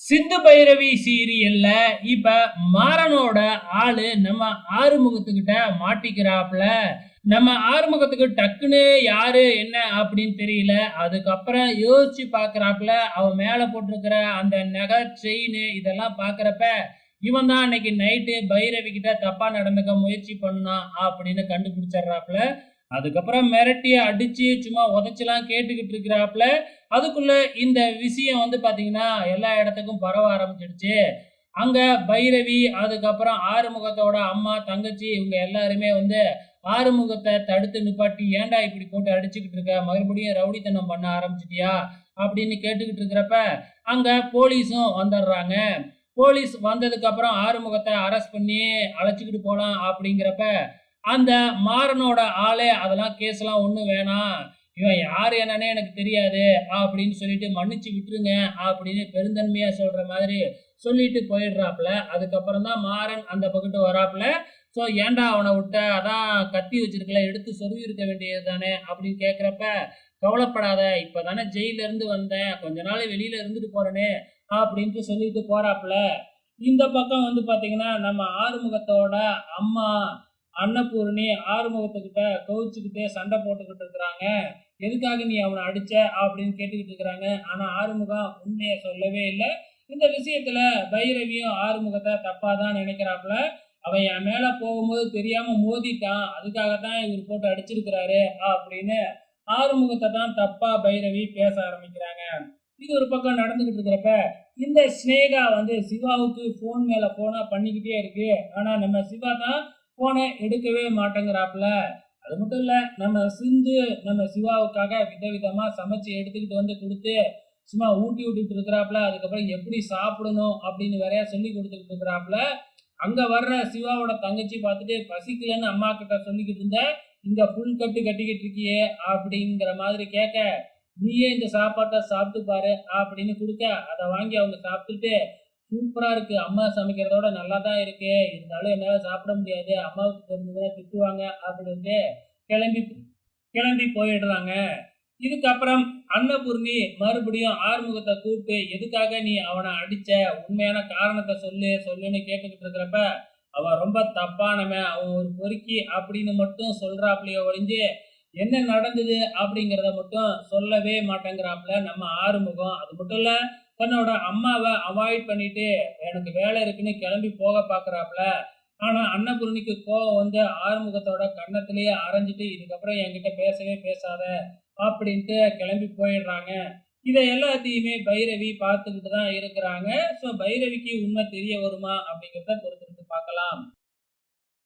சிந்து பைரவி சீரியல்ல இப்ப மாறனோட ஆளு நம்ம ஆறுமுகத்துக்கிட்ட மாட்டிக்கிறாப்ல. நம்ம ஆறுமுகத்துக்கு டக்குன்னு யாரு என்ன அப்படின்னு தெரியல. அதுக்கப்புறம் யோசிச்சு பாக்குறாப்புல அவன் மேல போட்டிருக்கிற அந்த நகை செயின் இதெல்லாம் பாக்குறப்ப இவன் தான் அன்னைக்கு நைட்டு பைரவி கிட்ட தப்பா நடந்துக்க முயற்சி பண்ணான் அப்படின்னு கண்டுபிடிச்சிடுறாப்புல அதுக்கப்புறம் மிரட்டி அடித்து சும்மா உதச்சிலாம் கேட்டுக்கிட்டு இருக்கிறாப்புல அதுக்குள்ள இந்த விஷயம் வந்து பார்த்திங்கன்னா எல்லா இடத்துக்கும் பரவ ஆரம்பிச்சிடுச்சு. அங்கே பைரவி அதுக்கப்புறம் ஆறுமுகத்தோட அம்மா தங்கச்சி இவங்க எல்லாருமே வந்து ஆறுமுகத்தை தடுத்து நிப்பாட்டி ஏன்டா இப்படி போட்டு அடிச்சுக்கிட்டு இருக்க? மறுபடியும் ரவுடித்தனம் பண்ண ஆரம்பிச்சிட்டியா? அப்படின்னு கேட்டுக்கிட்டு இருக்கிறப்ப அங்கே போலீஸும் வந்துடுறாங்க. போலீஸ் வந்ததுக்கப்புறம் ஆறுமுகத்தை அரெஸ்ட் பண்ணி அழைச்சிக்கிட்டு போகலாம் அப்படிங்கிறப்ப அந்த மாறனோட ஆளே அதெல்லாம் கேஸ்லாம் ஒன்றும் வேணாம். இவன் யார் என்னன்னே எனக்கு தெரியாது. அப்படின்னு சொல்லிட்டு மன்னிச்சு விட்டுருங்க அப்படின்னு பெருந்தன்மையா சொல்ற மாதிரி சொல்லிட்டு போயிடுறாப்புல. அதுக்கப்புறம் தான் மாறன் அந்த பக்கத்து வராப்புல. ஸோ ஏன்டா அவனை விட்ட? அதான் கத்தி வச்சிருக்கல எடுத்து சொருவி இருக்க வேண்டியது தானே அப்படின்னு கேட்குறப்ப கவலைப்படாத இப்போ தானே ஜெயிலிருந்து வந்தேன். கொஞ்ச நாள் வெளியில இருந்துட்டு போறேனே அப்படின்ட்டு சொல்லிட்டு போறாப்புல. இந்த பக்கம் வந்து பார்த்திங்கன்னா நம்ம ஆறுமுகத்தோட அம்மா அன்னபூரணி ஆறுமுகத்துக்கிட்ட கவுச்சுக்கிட்டே சண்டை போட்டுக்கிட்டு இருக்கிறாங்க. எதுக்காக நீ அவனை அடிச்ச? அப்படின்னு கேட்டுக்கிட்டு இருக்கிறாங்க. ஆனா ஆறுமுகம் உண்மையை சொல்லவே இல்லை. இந்த விஷயத்துல பைரவியும் ஆறுமுகத்தை தப்பா தான் நினைக்கிறாப்புல. அவன் என் மேல போகும்போது தெரியாம மோதிட்டான். அதுக்காக தான் இவர் போட்டு அடிச்சிருக்கிறாரு அப்படின்னு ஆறுமுகத்தை தான் தப்பா பைரவி பேச ஆரம்பிக்கிறாங்க. இது ஒரு பக்கம் நடந்துகிட்டு இருக்கிறப்ப இந்த ஸ்னேகா வந்து சிவாவுக்கு ஃபோன் மேல போனா பண்ணிக்கிட்டே இருக்கு. ஆனா நம்ம சிவா தான் போனை எடுக்கவே மாட்டேங்கிறாப்புல. அது மட்டும் இல்ல நம்ம சிந்து நம்ம சிவாவுக்காக விதவிதமா சமைச்சு எடுத்துக்கிட்டு வந்து கொடுத்து சும்மா ஊட்டி விட்டுட்டு இருக்கிறாப்புல அதுக்கப்புறம் எப்படி சாப்பிடணும் அப்படின்னு வேறையா சொல்லி கொடுத்துக்கிட்டு இருக்கிறாப்புல அங்க வர்ற சிவாவோட தங்கச்சி பார்த்துட்டு பசிக்கலன்னு அம்மா கிட்ட சொல்லிக்கிட்டு இருந்த இங்க புல் கட்டு கட்டிக்கிட்டு இருக்கியே அப்படிங்கிற மாதிரி கேட்க நீயே இந்த சாப்பாட்டை சாப்பிட்டு பாரு அப்படின்னு கொடுக்க அதை வாங்கி அவங்க சாப்பிட்டுட்டு சூப்பரா இருக்கு. அம்மா சமைக்கிறதோட நல்லா தான் இருக்கு. இருந்தாலும் என்னால சாப்பிட முடியாது. அம்மாவுக்கு தெரிஞ்சதை திட்டுவாங்க அப்படின்ட்டு கிளம்பி கிளம்பி போயிடுறாங்க. இதுக்கப்புறம் அன்னபூர்ணி மறுபடியும் ஆறுமுகத்தை கூப்பிட்டு எதுக்காக நீ அவனை அடிச்ச? உண்மையான காரணத்தை சொல்லு சொல்லுன்னு கேட்டுக்கிட்டு இருக்கிறப்ப அவன் ரொம்ப தப்பானவன். அவன் ஒரு பொறுக்கி அப்படின்னு மட்டும் சொல்றாப்லயோ ஒழிஞ்சு என்ன நடந்தது அப்படிங்கிறத மட்டும் சொல்லவே மாட்டேங்கிறாப்புல நம்ம ஆறுமுகம். அது மட்டும் இல்லை தன்னோட அம்மாவை அவாய்ட் பண்ணிட்டு எனக்கு வேலை இருக்குன்னு கிளம்பி போக பாக்குறாப்புல ஆனா அன்னபூர்ணிக்கு கோவம் வந்து ஆறுமுகத்தோட கன்னத்திலேயே அரைஞ்சிட்டு இதுக்கப்புறம் என்கிட்ட பேசவே பேசாத அப்படின்ட்டு கிளம்பி போயிடுறாங்க. இதை எல்லாத்தையுமே பைரவி பார்த்துக்கிட்டு தான் இருக்கிறாங்க. ஸோ பைரவிக்கு உண்மை தெரிய வருமா அப்படிங்கிறத பொறுத்து